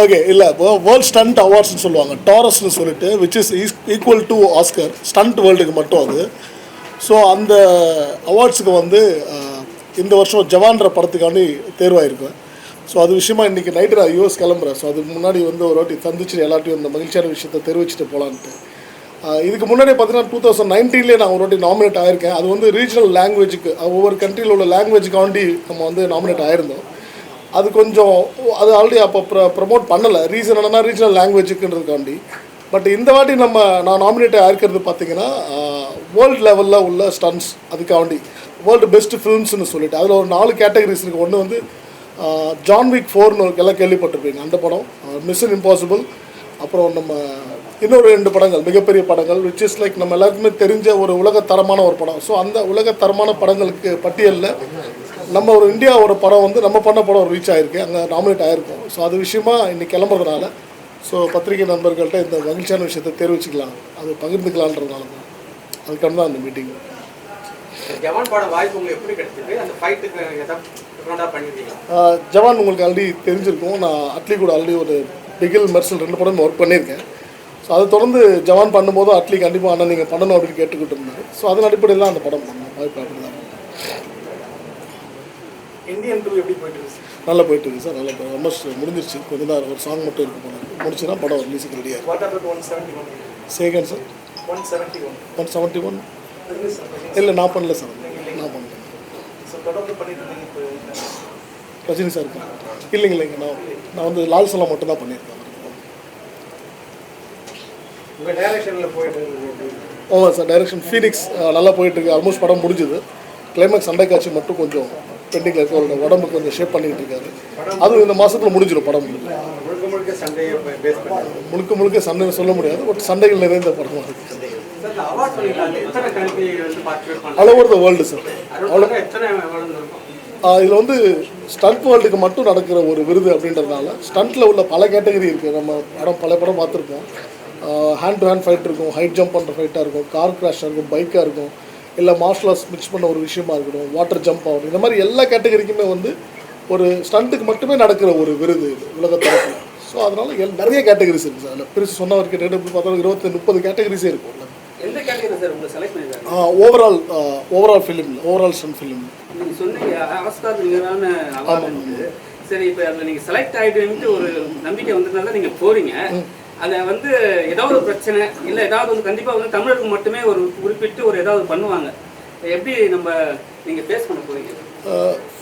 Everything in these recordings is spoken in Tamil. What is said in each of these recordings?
ஓகே இல்லை வேர்ல்ட் ஸ்டண்ட் அவார்ட்ஸ்னு சொல்லுவாங்க. டாரஸ்னு சொல்லிட்டு which is equal to Oscar stunt வேர்ல்டுக்கு மட்டும் அது. ஸோ அந்த அவார்ட்ஸுக்கு வந்து இந்த வருஷம் ஜவான்ற படத்துக்காண்டி தேர்வாயிருக்கேன் ஸோ அது விஷயமா இன்றைக்கி நைட்டு நான் யூஎஸ் கிளம்புறேன். ஸோ அதுக்கு முன்னாடி வந்து ஒரு வாட்டி சந்திச்சு எல்லாத்தையும் இந்த மகிழ்ச்சியான விஷயத்தை தெரிவிச்சுட்டு போகலான்ட்டு இதுக்கு முன்னாடி பார்த்தீங்கன்னா டூ தௌசண்ட் நைன்டீன்லேயே நான் ஒரு வாட்டி நாமினேட் ஆயிருக்கேன். அது வந்து ரீஜனல் லாங்குவேஜுக்கு ஒவ்வொரு கண்ட்ரியில் உள்ள லாங்குவேஜுக்காண்டி நம்ம வந்து நாமினேட் ஆயிருந்தோம். அது கொஞ்சம் அது ஆல்ரெடி அப்போ ப்ர ப்ரமோட் பண்ணலை. ரீசன் என்னென்னா ரீஜனல் லாங்குவேஜுக்குன்றதுக்காண்டி பட் இந்த வாட்டி நம்ம நான் நாமினேட் ஆயிருக்கிறது பார்த்தீங்கன்னா வேர்ல்டு லெவலில் உள்ள ஸ்டன்ஸ் அதுக்காண்டி வேர்ல்டு பெஸ்ட் ஃபிலிம்ஸ்னு சொல்லிட்டு. அதில் ஒரு நாலு கேட்டகரிஸ் இருக்குது ஒன்று வந்து ஜான்விக் ஃபோர்னு எல்லாம் கேள்விப்பட்டிருப்பீங்க. அந்த படம். மிஷன் இம்பாசிபிள் அப்புறம் நம்ம இன்னொரு ரெண்டு படங்கள் மிகப்பெரிய படங்கள் விச் இஸ் லைக் நம்ம எல்லாருக்குமே தெரிஞ்ச ஒரு உலக தரமான ஒரு படம். ஸோ அந்த உலக தரமான படங்களுக்கு பட்டியலில் நம்ம ஒரு இந்தியாவோட படம் வந்து நம்ம பண்ண படம் ரீச் ஆயிருக்கு. அங்கே நாமினேட் ஆயிருக்கும். ஸோ அது விஷயமா இன்னைக்கு கிளம்புறதுனால ஸோ பத்திரிகை நண்பர்கள்ட்ட இந்த மகிழ்ச்சியான விஷயத்தை தெரிவிச்சுக்கலாம். அது பகிர்ந்துக்கலான்றதுனால தான். அதுக்கான தான் அந்த மீட்டிங் ஜவான் உங்களுக்கு ஆல்ரெடி தெரிஞ்சிருக்கும். நான் அட்லி கூட ஆல்ரெடி ஒரு பிகில் மெர்சல் ரெண்டு படம் ஒர்க் பண்ணியிருக்கேன். ஸோ அதை தொடர்ந்து ஜவான் பண்ணும்போது அட்லி கண்டிப்பாக அண்ணன் நீங்கள் பண்ணணும் அப்படின்னு கேட்டுக்கிட்டு இருந்தார் ஸோ அதன் அடிப்படையில் தான் அந்த படம் பண்ணோம். வாய்ப்பு அப்படி தான் இந்தியன் டூ எப்படி போயிட்டு இருக்கு? நல்லா போயிட்டு இருக்கு சார் நல்லா ஆல்மோஸ்ட் முடிஞ்சிருச்சு. கொஞ்ச நேரம் ஒரு சாங் மட்டும் இருக்கு போல முடிச்சுன்னா படம் ரிலீஸுக்கு ரெடியாக Sagan sir one seventy one one seventy one இல்லை நான் பண்ணல சார் நான் பண்ணல. ரஜினி சார் இல்லைங்க இல்லைங்க. நான் நான் வந்து லால் சலாம் மட்டும் தான் பண்ணியிருக்கேன். உங்கள் டைரக்ஷனில் போயிட்டு இருக்கு ஆமாம் சார் டைரக்ஷன் ஃபீனிக்ஸ் நல்லா போயிட்டு இருக்கு. ஆல்மோஸ்ட் படம் முடிஞ்சுது. கிளைமேக்ஸ் சண்டை காட்சி மட்டும் கொஞ்சம் பெண்டிங்கில் இருக்கு. அவரோட உடம்பு கொஞ்சம் ஷேப் பண்ணிட்டு இருக்காரு. அதுவும் இந்த மாசத்துல முடிஞ்சிடும் படம். முழுக்க முழுக்க சண்டை சொல்ல முடியாது. பட் சண்டைகள் நிறைந்த படமாக இருக்கு சார் அவார்ட் பண்ணிருக்காங்க எத்தனை கல்வி வந்து பார்ட்டிசிபேட் பண்ணாங்க? All over the world sir இதில் வந்து ஸ்டண்ட் வேர்ல்டுக்கு மட்டும் நடக்கிற ஒரு விருது அப்படின்றதுனால ஸ்டண்ட்டில் உள்ள பல கேட்டகரி இருக்குது நம்ம படம் பல படம் பார்த்துருப்போம். ஹேண்ட் டு ஹேண்ட் ஃபைட் இருக்கும். ஹைட் ஜம்ப் பண்ணுற ஃபைட்டாக இருக்கும். கார் கிராஷாக இருக்கும். பைக்காக இருக்கும். இல்லை மார்ஷல் ஆர்ட்ஸ் மிக்ஸ் பண்ண ஒரு விஷயமா இருக்கட்டும். வாட்டர் ஜம்ப் ஆகணும் இந்த மாதிரி எல்லா கேட்டகரிக்குமே வந்து ஒரு ஸ்டண்ட்டுக்கு மட்டுமே நடக்கிற ஒரு விருது இது ஸோ அதனால் எல் நிறைய கேட்டகரிஸ் இருக்குது சார். அதில் பிரித்து சொன்ன எப்படி பார்த்தாலும் இருபத்தி முப்பது கேட்டகரிஸே இருக்கும். ஓவரால் ஓவரால் ஃபிலிமில் ஓவரால் ஸ்டண்ட் ஃபிலிம் நீங்க சொன்னீங்க ஆஸ்கார் நிகரான சரி இப்போ அதில் நீங்கள் செலக்ட் ஆகிட்டுன்ட்டு ஒரு நம்பிக்கை வந்ததுனால நீங்க போறீங்க. அதை வந்து ஏதாவது ஒரு பிரச்சனை இல்லை ஏதாவது வந்து கண்டிப்பாக வந்து தமிழருக்கு மட்டுமே ஒரு குறிப்பிட்டு ஒரு ஏதாவது பண்ணுவாங்க. எப்படி நம்ம நீங்கள் ஃபேஸ் பண்ண போறீங்க?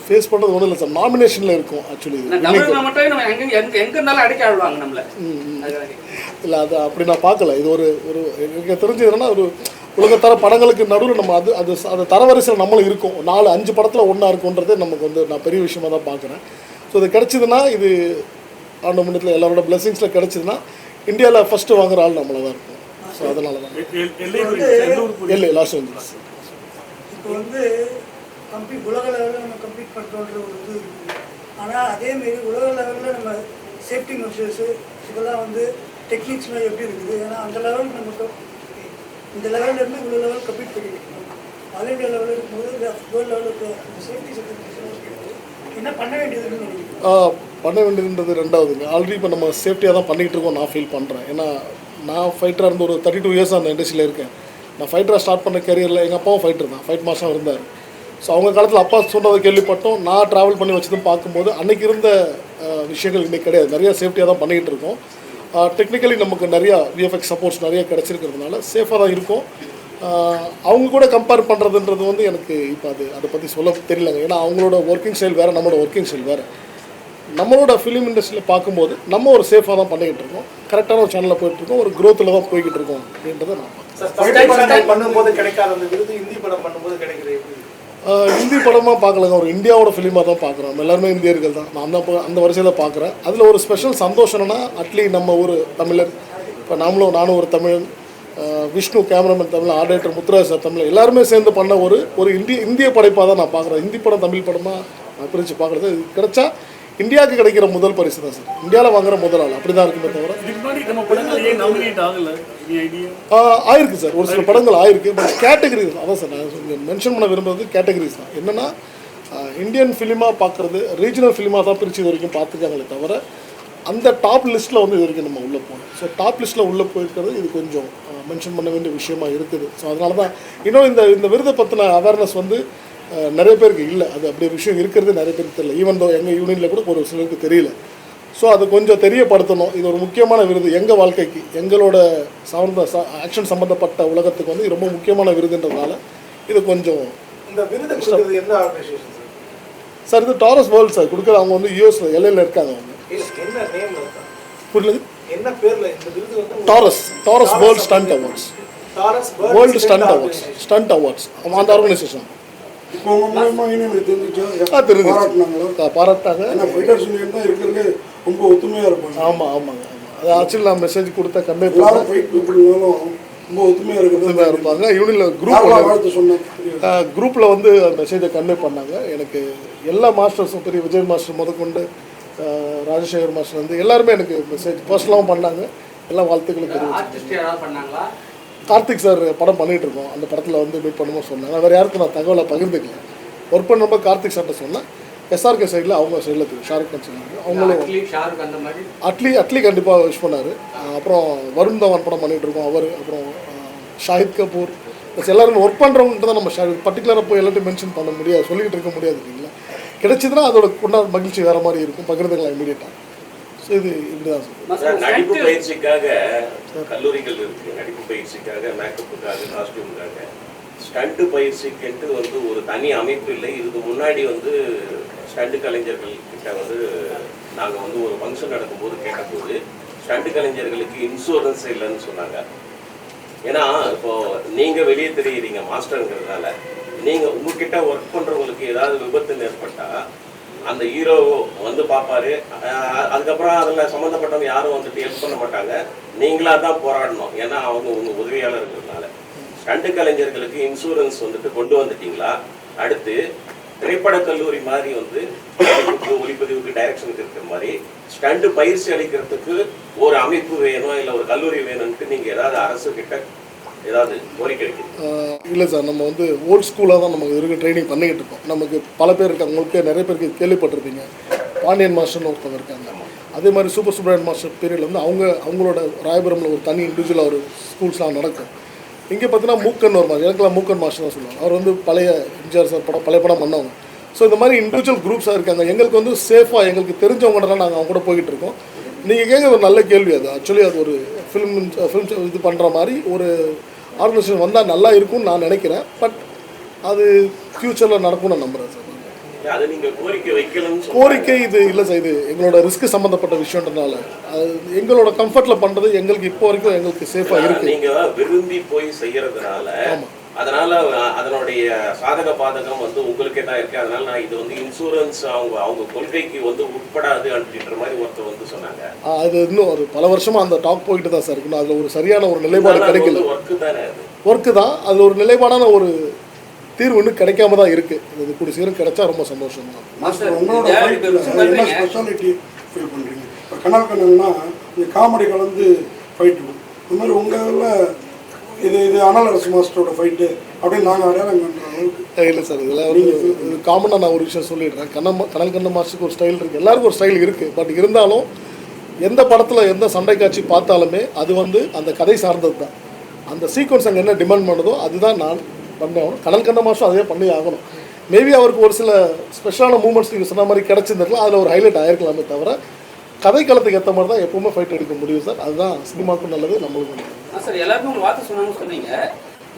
ஃபேஸ் பண்ணுறது ஒன்றும் இல்லை சார் நாமினேஷனில் இருக்கும் ஆக்சுவலி மட்டுமே நம்ம எங்க எங்க எங்க இருந்தாலும் அடைக்க ஆடுவாங்க நம்மள. இல்லை அது அப்படி நான் பார்க்கல. இது ஒரு ஒரு எனக்கு தெரிஞ்சது என்னன்னா ஒரு உலகத்தர படங்களுக்கு நடுவில் நம்ம அது அது அந்த தரவரிசையில் நம்மளும் இருக்கும். நாலு அஞ்சு படத்தில் ஒன்றா இருக்குன்றது நமக்கு வந்து நான் பெரிய விஷயமா தான் பார்க்குறேன். ஸோ இது கிடச்சிதுன்னா இது ஆண்டு முன்னத்தில் எல்லாரோட பிளெஸிங்ஸில் கிடச்சிதுன்னா இந்தியாவில் ஃபஸ்ட்டு வாங்குற ஆள் நம்மள தான் இருக்கும். ஸோ அதனால தான் இல்லை லாஸ் ஏஞ்சல்ஸ் இப்போ வந்து கம்ப்ளீட் உலக லெவலில் நம்ம கம்ப்ளீட் பண்ணுறோன்ற ஒரு இது இருக்குது. ஆனால் அதேமாரி உலக லெவலில் நம்ம சேஃப்டி மெஷர்ஸு இதெல்லாம் வந்து டெக்னிக்ஸ்லாம் எப்படி இருக்குது? ஏன்னா அந்த லெவலுக்கு நம்ம இந்த லெவல்லேருந்து இவ்வளோ லெவல் கம்ப்ளீட் பண்ணிட்டு ஆல் இண்டியா லெவலில் இருக்கும்போது வேர்ல்டு லெவலுக்கு சேஃப்டி சர்டிஃபிகேஷன் என்ன பண்ண வேண்டியதுன்னு நினைக்கிறேன் பண்ண வேண்டியதுன்றது ரெண்டாவதுங்க ஆல்ரெடி இப்போ நம்ம சேஃப்டியாக தான் பண்ணிகிட்டு இருக்கோம் நான் ஃபீல் பண்ணுறேன் ஏன்னா நான் ஃபைட்டராக இருந்து ஒரு தேர்ட்டி டூ இயர்ஸ் அந்த இண்டஸ்ட்ரியில் இருக்கேன். நான் ஃபைட்டராக ஸ்டார்ட் பண்ண கரியரில் எங்கள் அப்பாவும் ஃபைட்டர் தான். ஃபைட் மாதம் இருந்தார். ஸோ அவங்க காலத்தில் அப்பா சொன்னதை கேள்விப்பட்டோம். நான் ட்ராவல் பண்ணி வச்சதும் பார்க்கும்போது அன்னைக்கு இருந்த விஷயங்கள் இன்றைக்கி கிடையாது. நிறைய சேஃப்டியாக தான் பண்ணிகிட்டு இருக்கோம். டெக்னிக்கலி நமக்கு நிறையா விஎஃப்எக்ஸ் சப்போர்ட்ஸ் நிறைய கிடச்சிருக்கிறதுனால சேஃபாக தான் இருக்கும். அவங்க கூட கம்பேர் பண்ணுறதுன்றது வந்து எனக்கு இப்போ அது அதை பற்றி சொல்ல தெரியலங்க. ஏன்னா அவங்களோட ஒர்க்கிங் ஸ்டைல் வேறு நம்மளோட ஒர்க்கிங் ஸ்டைல் வேறு. நம்மளோட ஃபிலிம் இண்டஸ்ட்ரியில் பார்க்கும்போது நம்ம ஒரு சேஃபாக தான் பண்ணிக்கிட்டு இருக்கோம். கரெக்டான ஒரு சேனலில் போயிட்டுருக்கோம் ஒரு growthல தான் போய்கிட்டு இருக்கோம் அப்படின்றத நான் பண்ணும்போது கிடைக்காத அந்த விருது ஹிந்தி படம் பண்ணும்போது படமாக பார்க்கலங்க. ஒரு இந்தியாவோட ஃபிலிமாக தான் பார்க்குறோம். எல்லாருமே இந்தியர்கள் தான். நான் தான் அந்த வரிசையில் பார்க்குறேன். அதில் ஒரு ஸ்பெஷல் சந்தோஷம் என்னன்னா அட்லி நம்ம ஊர் தமிழர் இப்போ நாமளும் நானும் ஒரு தமிழன் Vishnu cameraman Tamil editor Muthuraj sir Tamil எல்லாருமே சேர்ந்து பண்ண ஒரு ஒரு இந்திய இந்திய படைப்பாக தான் நான் பார்க்குறேன். ஹிந்தி படம் தமிழ் படமாக நான் பிரித்து பார்க்குறது. கிடைச்சா இந்தியாவுக்கு கிடைக்கிற முதல் பரிசு தான் சார். இந்தியாவில் வாங்குற முதல் ஆள். அப்படி தான் இருக்குமே தவிர ஆயிருக்கு சார். ஒரு சில படங்கள் ஆயிருக்கு. பட் கேட்டகரிஸ் அதான் சார் நான் மென்ஷன் பண்ண விரும்புறது கேட்டகரிஸ் தான். என்னென்னா இந்தியன் ஃபிலிமாக பார்க்குறது ரீஜனல் ஃபிலிமாக தான் பிரித்து இது வரைக்கும் பார்த்துருக்காங்களே தவிர அந்த டாப் லிஸ்ட்டில் வந்து இது வரைக்கும் நம்ம உள்ளே போகணும் ஸோ டாப் லிஸ்ட்டில் உள்ளே போயிருக்கிறது இது கொஞ்சம் மென்ஷன் பண்ண வேண்டிய விஷயமா இருக்குது. ஸோ அதனால தான் இன்னும் இந்த இந்த விருதை பற்றின அவேர்னஸ் வந்து நிறைய பேருக்கு இல்லை. அது அப்படி ஒரு விஷயம் இருக்கிறது நிறைய பேருக்கு தெரியல. ஈவன் தோ எங்கள் யூனியனில் கூட ஒரு சிலருக்கு தெரியல. ஸோ அது கொஞ்சம் தெரியப்படுத்தணும். இது ஒரு முக்கியமான விருது. எங்கள் வாழ்க்கைக்கு எங்களோட சார்ந்த ஆக்ஷன் சம்மந்தப்பட்ட உலகத்துக்கு வந்து ரொம்ப முக்கியமான விருதுன்றதுனால இது கொஞ்சம் இந்த விருது கொடுக்குறது எந்த ஆர்கனைசேஷன் சார் இது டாரஸ் வேர்ல்ட் சார் கொடுக்குற அவங்க வந்து யூஎஸ் எல்லையில் இருக்காங்க அவங்க. புரியல என்ன பேர்ல Taurus Taurus world stunt awards world stunt awards stunt awards அந்த ஆர்கனைசேஷன் பாராட்டாங்க. ரொம்ப ஒத்துமையா இருப்பாங்க. ஆமாம் ஆமாங்க அது ஆக்சுவலி நான் மெசேஜ் கொடுத்த பீப்புள்னாலும் ரொம்ப ஒத்துமையா இருக்கிறது இருப்பாங்க. யாரெல்லாம் குரூப் குரூப்பில் வந்து மெசேஜை கன்வே பண்ணாங்க. எனக்கு எல்லா மாஸ்டர்ஸும் பெரிய விஜய் மாஸ்டர் முதற்கொண்டு ராஜசேகர் மாஸ்டர் வந்து எல்லாருமே எனக்கு மெசேஜ் பர்சனலாகவும் பண்ணாங்க. எல்லா வாழ்த்துக்களும் தெரிவிச்சு ஆர்டிஸ்ட் யாராவது பண்ணாங்களா? கார்த்திக் சார் படம் பண்ணிட்டு இருக்கோம். அந்த படத்தில் வந்து மீட் பண்ணும்போது சொன்னாங்க வேறு யாருக்கும் நான் தகவலை பகிர்ந்துக்கல. ஒர்க் பண்ணுறப்ப கார்த்திக் சார்ட்ட சொன்னேன். எஸ்ஆர்கே சைடில் அவங்க சைடில் தெரியும். ஷாருக் கான் சைடில் அவங்களும் அட்லி அட்லி கண்டிப்பாக விஷ் பண்ணார். அப்புறம் வருண் தவன் படம் பண்ணிட்டு இருக்கோம். அவர் அப்புறம் ஷாஹித் கபூர். ப்ளஸ் எல்லாரும் ஒர்க் பண்ணுறவங்ககிட்ட தான் நம்ம ஷாஹித் பர்டிகுலராக போய் எல்லாத்தையும் மென்ஷன் பண்ண முடியாது. சொல்லிக்கிட்டு இருக்க முடியாது இல்லைங்களா? கிடைச்சதுன்னா அதோட கொண்டாட மகிழ்ச்சி வேறு மாதிரி இருக்கும். பகிர்ந்துக்கலாம் இமீடியட்டாக இது இப்படி தான் சார் நடிப்பு பயிற்சிக்காக கல்லூரிகள் இருக்கு. நடிப்பு பயிற்சிக்காக மேக்கப்புக்காக காஸ்டியூமுக்காக. ஸ்டண்ட் பயிற்சிக்குன்ட்டு வந்து ஒரு தனி அமைப்பு இல்லை. இதுக்கு முன்னாடி வந்து ஸ்டண்ட் கலைஞர்கள் கிட்ட வந்து நாங்கள் வந்து ஒரு ஃபங்க்ஷன் நடக்கும்போது கேட்டபோது ஸ்டண்ட் கலைஞர்களுக்கு இன்சூரன்ஸ் இல்லைன்னு சொன்னாங்க. ஏன்னா இப்போ நீங்க வெளியே தெரியுறீங்க மாஸ்டருங்கிறதுனால. நீங்க உங்ககிட்ட ஒர்க் பண்றவங்களுக்கு ஏதாவது விபத்து ஏற்பட்டா அந்த ஹீரோ வந்து பார்ப்பாரு. அதுக்கப்புறம் அதில் சம்மந்தப்பட்டவங்க யாரும் வந்துட்டு ஹெல்ப் பண்ண மாட்டாங்க. நீங்களா தான் போராடணும். ஏன்னா அவங்க உங்க உதவியாளர்கள்னால. ஸ்டண்ட் கலைஞர்களுக்கு இன்சூரன்ஸ் வந்துட்டு கொண்டு வந்துட்டீங்களா? அடுத்து திரைப்பட கல்லூரி மாதிரி வந்து ஒளிப்பதிவுக்கு, டைரக்ஷனுக்கு இருக்கிற மாதிரி ஸ்டண்ட் பயிற்சி அளிக்கிறதுக்கு ஒரு அமைப்பு வேணும் இல்லை ஒரு கல்லூரி வேணும்ட்டு நீங்க ஏதாவது அரசு கிட்ட ஏதாவது கோரிக்கை இல்லை சார் நம்ம வந்து ஓல்ட் ஸ்கூலாக தான் நமக்கு இருக்க ட்ரைனிங் பண்ணிக்கிட்டு இருக்கோம். நமக்கு பல பேர் இருக்காங்க உங்களுக்கு நிறைய பேருக்கு கேள்விப்பட்டிருப்பீங்க. பாண்டியன் மாஸ்டர்னு ஒருத்தவங்க இருக்காங்க. அதே மாதிரி சூப்பர் சுப்ரமணியன் மாஸ்டர் பீரியடில் வந்து அவங்க அவங்களோட ராயபுரமில் ஒரு தனி இண்டிவிஜுவலாக ஒரு ஸ்கூல்ஸ்லாம் நடக்கும். இங்கே பார்த்தீங்கன்னா மூக்கன் ஒரு மாஸ்டர் எனக்குலாம் மூக்கன் மாஸ்டர் தான் சொல்லுவாங்க. அவர் வந்து பழைய எம்ஜிஆர் சார் படம் பழைய படம் பண்ணவங்க. ஸோ இந்த மாதிரி இண்டிவிஜுவல் குரூப்ஸாக இருக்காங்க. எங்களுக்கு வந்து சேஃபாக எங்களுக்கு தெரிஞ்சவங்கள்ட்ட நாங்கள் அவங்க கூட போய்கிட்டு இருக்கோம். நீங்கள் கேட்குற ஒரு நல்ல கேள்வி அது. ஆக்சுவலி அது ஒரு ஃபிலிம் ஃபிலிம் இது பண்ணுற மாதிரி ஒரு ஆர்கனைசேஷன் வந்தால் நல்லா இருக்கும்னு நான் நினைக்கிறேன். பட் அது ஃப்யூச்சரில் நடக்கும்னு நான் நம்புகிறேன் சார். கோரிக்கை இது இல்லை சார். இது எங்களோட ரிஸ்க் சம்மந்தப்பட்ட விஷயன்றனால அது எங்களோட கம்ஃபர்ட்டில் பண்ணுறது எங்களுக்கு இப்போ வரைக்கும் எங்களுக்கு சேஃபாக இருக்குது விரும்பி போய் செய்யறதுனால ஆமா. அதனால அதனுடைய சாதக பாதகம் வந்து உங்களுக்கே தான் இருக்கு. அதனால நான் இது வந்து இன்சூரன்ஸ் அவங்க அவங்க கொள்கைக்கு வந்து உட்படாது அப்படின்ற மாதிரி ஒருத்தர் வந்து சொன்னாங்க. அது இன்னும் ஒரு பல வருஷமாக அந்த டாக் போயிட்டு தான் சார் இருக்கணும் அதில் ஒரு சரியான ஒரு நிலைப்பாடு கிடைக்கல. ஒர்க்கு தானே அது. ஒர்க்கு தான். அதில் ஒரு நிலைப்பாடான ஒரு தீர்வு இன்னும் கிடைக்காம தான் இருக்குது இது கூடிய சீக்கிரம் கிடைச்சா ரொம்ப சந்தோஷம் தான் மாஸ்டர் உங்களோட ஃபைட் என்ன ஸ்பெஷாலிட்டி ஃபீல் பண்றீங்க. இப்போ கனல் கண்ணன்னா இந்த காமெடி கலந்து ஃபைட்டு இந்த மாதிரி உங்க இதுல இது இது அனல் அரசு மாஸ்டரோட ஃபைட்டு அப்படின்னு நாங்கள் அடையாளம் அளவுக்கு. இல்லை சார் இதெல்லாம் வந்து இது காமனாக நான் ஒரு விஷயம் சொல்லிடுறேன். கண்ணம் கனல் கண்ண மாஸ்டருக்கு ஒரு ஸ்டைல் இருக்குது எல்லாருக்கும் ஒரு ஸ்டைல் இருக்குது பட் இருந்தாலும் எந்த படத்தில் எந்த சண்டை காட்சி பார்த்தாலுமே அது வந்து அந்த கதை சார்ந்தது தான். அந்த சீக்வன்ஸ் அங்கே என்ன டிமாண்ட் பண்ணுதோ அதுதான் நான் பண்ணி ஆகணும். கனல் கண்ண மாஸ்டர் அதே பண்ணி ஆகணும். மேபி அவருக்கு ஒரு சில ஸ்பெஷலான மூமெண்ட்ஸ் நீங்கள் சொன்ன மாதிரி கிடச்சிருந்துருக்கலாம் அதில் ஒரு ஹைலைட் ஆயிருக்கலாமே தவிர கதை காலத்துக்கு ஏற்ற மாதிரி தான் எப்பவுமே ஃபைட் எடுக்க முடியும் சார். அதுதான் சினிமாவுக்கும் நல்லது நம்மளுக்கும் நல்லது. மாஸ்டர் எல்லாருக்கும் ஒரு வார்த்தை சொன்னாங்கன்னு சொன்னீங்க.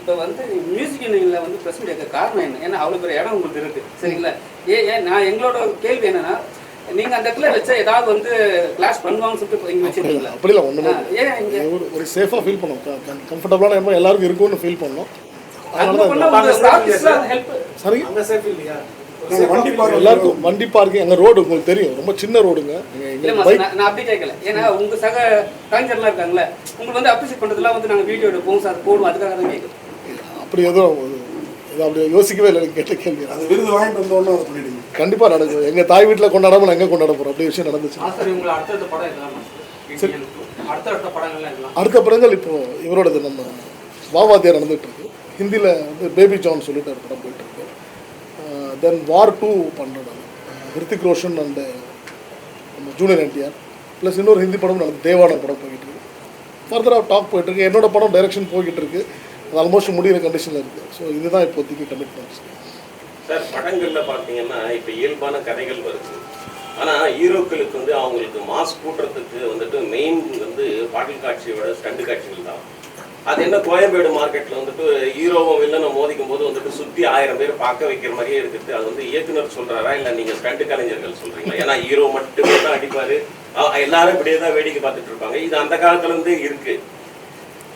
இப்போ வந்து மியூசிக் யூனியனில் வந்து பிரசிடென்ட் இருக்க காரணம் என்ன? ஏன்னா அவ்வளோ பெரிய இடம் உங்களுக்கு இருக்கு. சரிங்களா? ஏ ஏன் நான் எங்களோட கேள்வி என்னன்னா நீங்க அந்த இடத்துல வச்சா ஏதாவது வந்து கிளாஸ் பண்ணுவாங்கன்னு சொல்லிட்டு இங்க வச்சிருக்கீங்களா? அப்படிலாம் ஒன்றுமே ஆ, ஏன் இங்க ஒரு ஒரு சேஃபாக ஃபீல் பண்ணோம். கம்ஃபர்டபுளான இடமா எல்லாருக்கும் இருக்கும்னு ஃபீல் பண்ணோம். அதனால அது பண்ணா தான் சரி நாங்கள் வண்டி பார்க்க எல்லாருக்கும் வண்டி பார்க்கிங் எங்கள் ரோடு உங்களுக்கு தெரியும். ரொம்ப சின்ன ரோடுங்க. நான் அப்படி கேட்கல. ஏன்னா உங்க சக கலைஞர்லாம் இருக்காங்களே உங்களுக்கு வந்து அப்ரிஷியேட் பண்றதுலாம் வந்து நாங்க வீடியோ எடுப்போம் சார் போடுவோம். அதுக்காக தான் கேட்குறோம். அப்படி எதுவும் இது அப்படி யோசிக்கவே இல்லை கேட்ட கேள்வி. அது விருது வாங்கிட்டு வந்தோடனே அதை பண்ணிடுங்க. கண்டிப்பாக நடக்கும். எங்கள் தாய் வீட்டில் கொண்டாடாம நான் எங்கே கொண்டாட போகிறோம் அப்படி விஷயம் நடந்துச்சு. உங்களை அடுத்த படங்கள் இப்போ இவரோடது நம்ம வாவாத்தியார் நடந்துட்டு இருக்கு. ஹிந்தியில் வந்து பேபி ஜான் சொல்லிட்டு ஒரு படம் போயிட்டு இருக்கு. தென் வார் டூ பண்ணுறோம் ஹிருத்திக் ரோஷன் அண்டு நம்ம ஜூனியர் என்டிஆர் ப்ளஸ் இன்னொரு ஹிந்தி படம் நல்ல தேவான படம் போய்கிட்டு இருக்கு. ஃபர்தராக டாக் போயிட்டு இருக்கு. என்னோட படம் டைரக்ஷன் போய்கிட்டு இருக்கு. அது ஆல்மோஸ்ட் முடிகிற கண்டிஷனில் இருக்குது ஸோ இதுதான் இப்போதைக்கு கமிட்மெண்ட்ஸ் சார் படங்களில் பார்த்தீங்கன்னா இப்போ இயல்பான கதைகள் வருது. ஆனால் ஹீரோக்களுக்கு வந்து அவங்களுக்கு மாஸ் கூட்டுறதுக்கு வந்துட்டு மெயின் வந்து பாடல் காட்சியோட ஸ்டண்டு காட்சிகள் தான். அது என்ன கோயம்பேடு மார்க்கெட்ல வந்துட்டு ஹீரோவும் வில்லனும் மோதிக்கும் போது வந்துட்டு சுத்தி ஆயிரம் பேர் பார்க்க வைக்கிற மாதிரியே இருக்குது. அது வந்து இயக்குனர் சொல்றாரா? இல்ல நீங்க ஸ்டண்ட் கலைஞர்கள் சொல்றீங்களா? ஏன்னா ஹீரோ மட்டுமே தான் அடிப்பாரு எல்லாரும் இப்படியே தான் வேடிக்கை பார்த்துட்டு இருப்பாங்க. இது அந்த காலத்துல இருந்தே இருக்கு.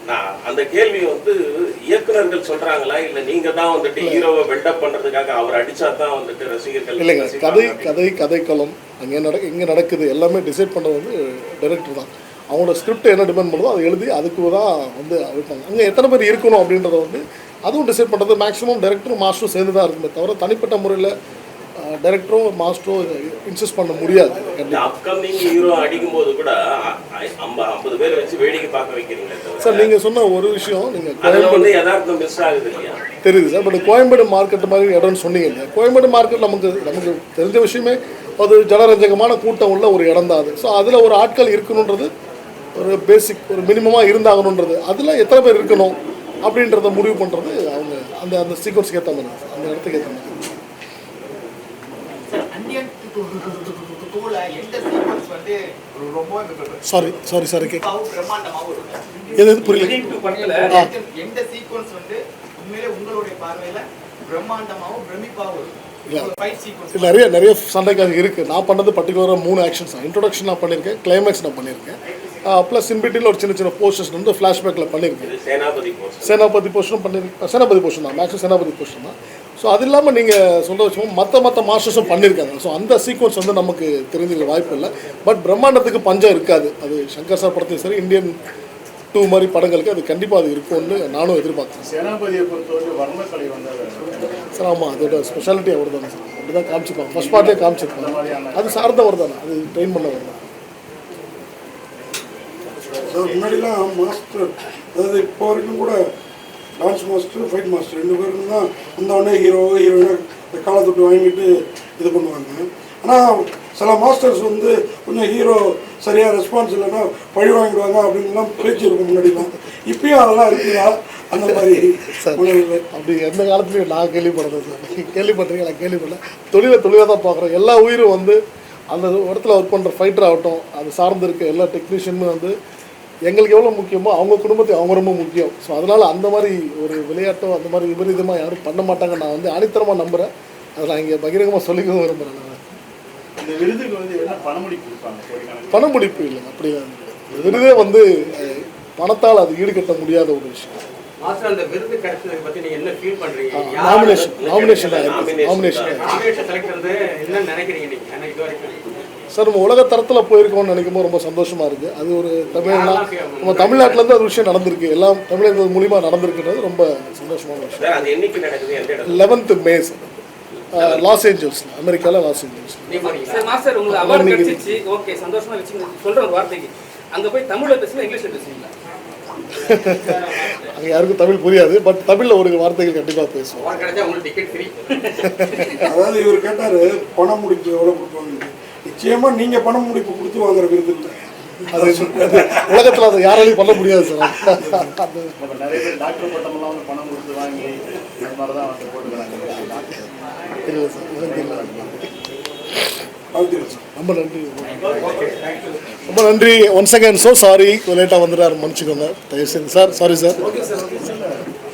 நான் அந்த கேள்வி வந்து இயக்குனர்கள் சொல்றாங்களா? இல்ல நீங்க தான் வந்துட்டு ஹீரோவை பில்டப் பண்றதுக்காக அவர் அடிச்சா தான் வந்துட்டு ரசிகர்கள் இல்லைங்க கதை. கதை கதைக்களம் அங்கே நட எங்கே நடக்குது. எல்லாமே டிசைட் பண்ணது வந்து டைரக்டர் தான். அவங்களோட ஸ்கிரிப்ட் என்ன டிபெண்ட் பண்ணுதோ அதை எழுதி அதுக்கு தான் வந்து வைப்பாங்க அங்கே எத்தனை பேர் இருக்கணும் அப்படின்றத வந்து அதுவும் டிசைட் பண்ணுறது மேக்ஸிமம் டைரக்டரும் மாஸ்டரும் சேர்ந்து தான் இருக்குமே தவிர தனிப்பட்ட முறையில் டைரக்டரும் மாஸ்டரும் இன்சிஸ்ட் பண்ண முடியாது. அப்கமிங் ஹீரோ அடிக்கும் போது கூட ஐம்பது பேர் வச்சு வேடிக்கை பார்க்க வைக்கிறீங்களே சார் நீங்கள் சொன்ன ஒரு விஷயம் நீங்கள் வந்து யதார்த்தம் மிஸ் ஆகுது இல்லையா? தெரியுது சார் பட் கோயம்பேடு மார்க்கெட் மாதிரி இடம்னு சொன்னீங்க கோயம்பேடு மார்க்கெட் நமக்கு நமக்கு தெரிஞ்ச விஷயமே அது ஜனரஞ்சகமான கூட்டம் உள்ள ஒரு இடம் தான் அது. ஸோ அதில் ஒரு ஆட்கள் இருக்கணுன்றது ஒரு பேசிக் ஒரு மினிமமாக இருந்தாகணுன்றது அதில் எத்தனை பேர் இருக்கணும் அப்படின்றத முடிவு பண்ணுறது அவங்க அந்த அந்த சீக்வன்ஸ்க்கு ஏற்ற மாதிரி அந்த இடத்துக்கு ஏற்ற மாதிரி. சாரி சாரி சாரி கே எது எது புரியல. எந்த- சீக்வன்ஸ் வந்து உண்மையிலே உங்களுடைய பார்வையில இல்ல. நிறைய நிறைய சண்டைக்காக இருக்குது நான் பண்ணது பர்டிகுலராக மூணு ஆக்ஷன்ஸ் தான். இன்ட்ரொடக்ஷன் நான் பண்ணியிருக்கேன் கிளைமேக்ஸ் நான் பண்ணியிருக்கேன். ப்ளஸ் இன்பிட்டில் ஒரு சின்ன சின்ன போர்ஷன்ஸ் வந்து ஃப்ளாஷ்பேக்கில் பண்ணியிருக்கேன் இது சேனாபதி சேனாபதி போர்ஷனும் பண்ணியிருக்கேன் சேனாபதி போர்ஷன் தான். மேக்ஸிமம் சேனாபதி போர்ஷன் தான். ஸோ அது இல்லாமல் நீங்கள் சொல்ல வச்சோம் மற்ற மற்ற மாஸ்டர்ஸும் பண்ணியிருக்காங்க ஸோ அந்த சீக்வன்ஸ் வந்து நமக்கு தெரிஞ்சுக்க வாய்ப்பு இல்லை. பட் பிரம்மாண்டத்துக்கு பஞ்சம் இருக்காது. அது சங்கர் சார் படத்தையும் சரி இந்தியன் டூ மாதிரி படங்களுக்கு அது கண்டிப்பாக அது இருக்கும்னு நானும் எதிர்பார்க்குறேன். சேனாபதியை பொறுத்தவரை வர்ணக்கலை வந்தது சார் ஆமாம் அதோட ஸ்பெஷாலிட்டி அவர் தானே சார் அப்படி தான் காமிச்சிருப்பாங்க. ஃபர்ஸ்ட் பார்ட்லேயே காமிச்சிருப்பாங்க அது சார்ந்தவர் தானே. அது ட்ரெயின் பண்ணவர் தான். முன்னாடிலாம் மாஸ்டர் அதாவது இப்போ வரைக்கும் கூட டான்ஸ் மாஸ்டர் ஃபைட் மாஸ்டர் ரெண்டு பேருக்கும் தான் வந்தவொடனே ஹீரோ ஹீரோயினா இந்த காலை தொட்டு வாங்கிட்டு இது பண்ணுவாங்க. ஆனால் சில மாஸ்டர்ஸ் வந்து கொஞ்சம் ஹீரோ சரியாக ரெஸ்பான்ஸ் இல்லைன்னா பழி வாங்கிடுவாங்க அப்படின்லாம் பேச்சு இருக்கும் முன்னாடிலாம். இப்பயும் அதெல்லாம் இருக்குதா? அந்த மாதிரி. அப்படி எந்த காலத்துலையும் நான் கேள்விப்படலை சார். நீங்கள் கேள்விப்பட்டிருக்கீங்க நான் கேள்விப்படல. தொழிலை தொழிலாக தான் பார்க்குறோம். எல்லா உயிரும் வந்து அந்த இடத்துல ஒர்க் பண்ணுற ஃபைட்டர் ஆகட்டும் அது சார்ந்து இருக்க எல்லா டெக்னீஷியனும் வந்து எங்களுக்கு எவ்வளோ முக்கியமோ அவங்க குடும்பத்துக்கு அவங்க ரொம்ப முக்கியம். ஸோ அதனால் அந்த மாதிரி ஒரு விளையாட்டோ அந்த மாதிரி விபரீதமாக யாரும் பண்ண மாட்டாங்க. நான் வந்து ஆணித்தரமாக நம்புகிறேன் அதை நான் இங்கே பகிரங்கமாக சொல்லிக்கவும் விரும்புகிறேன் நான். இந்த விருதுக்கு வந்து என்ன பணமுடி கொடுப்பாங்க? கோடிக்கணக்கில் பண முடிப்பு இல்லை அப்படிதான் விருதே வந்து பணத்தால் அது ஈடுகட்ட முடியாத ஒரு விஷயம். மாஸ்டர் அந்த விருது கிடைச்சதை பத்தி நீங்க என்ன ஃபீல் பண்றீங்க? Nomination nomination Nomination nomination select வந்து என்ன நினைக்கிறீங்க நீங்க? ஏன்னா இது வரைக்கும் சார் நம்ம உலக தரத்தில் போயிருக்கோம்னு நினைக்கும் போது ரொம்ப சந்தோஷமா இருக்கு. அது ஒரு தமிழ்னா நம்ம தமிழ்நாட்டிலேருந்து ஒரு விஷயம் நடந்திருக்கு. எல்லாம் தமிழர்கள் மூலியமா நடந்திருக்குன்றது ரொம்ப சந்தோஷமான விஷயம். சார் அது என்னைக்கு நடக்குது? எந்த இடத்துல? லெவன்த்து மே லாஸ் ஏஞ்சல்ஸ் அமெரிக்காவில் லாஸ் ஏஞ்சல்ஸ் சார் அங்க போய் தமிழ்ல பேசுங்க இங்கிலீஷ்ல பேசுவீங்களா? அங்கே யாருக்கும் தமிழ் புரியாது பட் தமிழில் ஒரு வார்த்தைகள் கண்டிப்பாக பேசுவோம். அவார்ட் கிடைச்சா உங்களுக்கு டிக்கெட் ஃப்ரீ அதாவது இவர் கேட்டார் பண முடிப்பு எவ்வளோ கொடுப்பாங்க நிச்சயமாக நீங்கள் பண முடிப்பு கொடுத்து வாங்குற விருது இல்லை. அது உலகத்தில் அதை யாராலையும் பண்ண முடியாது சார். அது இப்போ நிறைய பேர் டாக்டர் பட்டமெல்லாம் வந்து பணம் கொடுத்து வாங்கி அந்த மாதிரி தான் வந்து போட்டுக்கிறாங்க. டாக்டர் இல்லை சார். எனக்கு இல்லை வாழ்த்துக்கள் சார். ரொம்ப நன்றி. ரொம்ப நன்றி. ஒன் செகண்ட் ஸோ சாரி லேட்டாக வந்துட்டார் மன்னிச்சுக்கோங்க. தயவு செய்து சார். Sorry sir